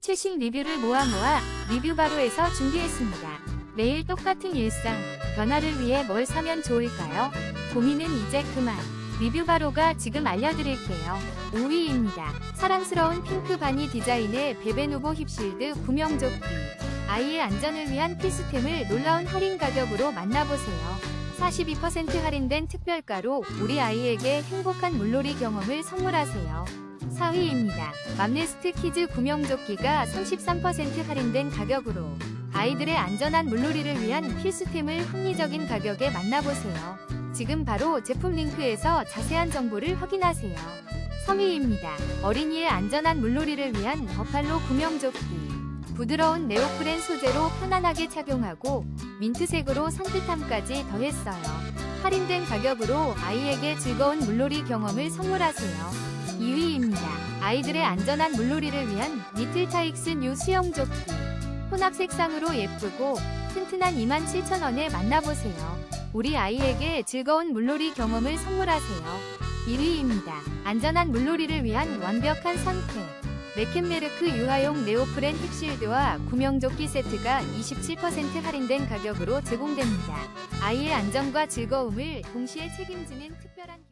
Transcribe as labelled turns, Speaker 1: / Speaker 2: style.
Speaker 1: 최신 리뷰를 모아 모아 리뷰 바로에서 준비했습니다. 매일 똑같은 일상, 변화를 위해 뭘 사면 좋을까요? 고민은 이제 그만. 리뷰 바로가 지금 알려드릴게요. 5위입니다. 사랑스러운 핑크 바니 디자인의 베베누보 힙실드 구명조끼. 아이의 안전을 위한 필수템을 놀라운 할인 가격으로 만나보세요. 42% 할인된 특별가로 우리 아이에게 행복한 물놀이 경험을 선물하세요. 4위입니다. 맘네스트 키즈 구명조끼가 33% 할인된 가격으로 아이들의 안전한 물놀이를 위한 필수템을 합리적인 가격에 만나보세요. 지금 바로 제품 링크에서 자세한 정보를 확인하세요. 3위입니다. 어린이의 안전한 물놀이를 위한 버팔로 구명조끼. 부드러운 네오프렌 소재로 편안하게 착용하고 민트색으로 산뜻함까지 더했어요. 할인된 가격으로 아이에게 즐거운 물놀이 경험을 선물하세요. 2위입니다. 아이들의 안전한 물놀이를 위한 니틀 타익스 뉴 수영조끼. 혼합 색상으로 예쁘고 튼튼한 27,000원에 만나보세요. 우리 아이에게 즐거운 물놀이 경험을 선물하세요. 1위입니다. 안전한 물놀이를 위한 완벽한 선택. 맥켄메르크 유아용 네오프렌 힙실드와 구명조끼 세트가 27% 할인된 가격으로 제공됩니다. 아이의 안전과 즐거움을 동시에 책임지는 특별한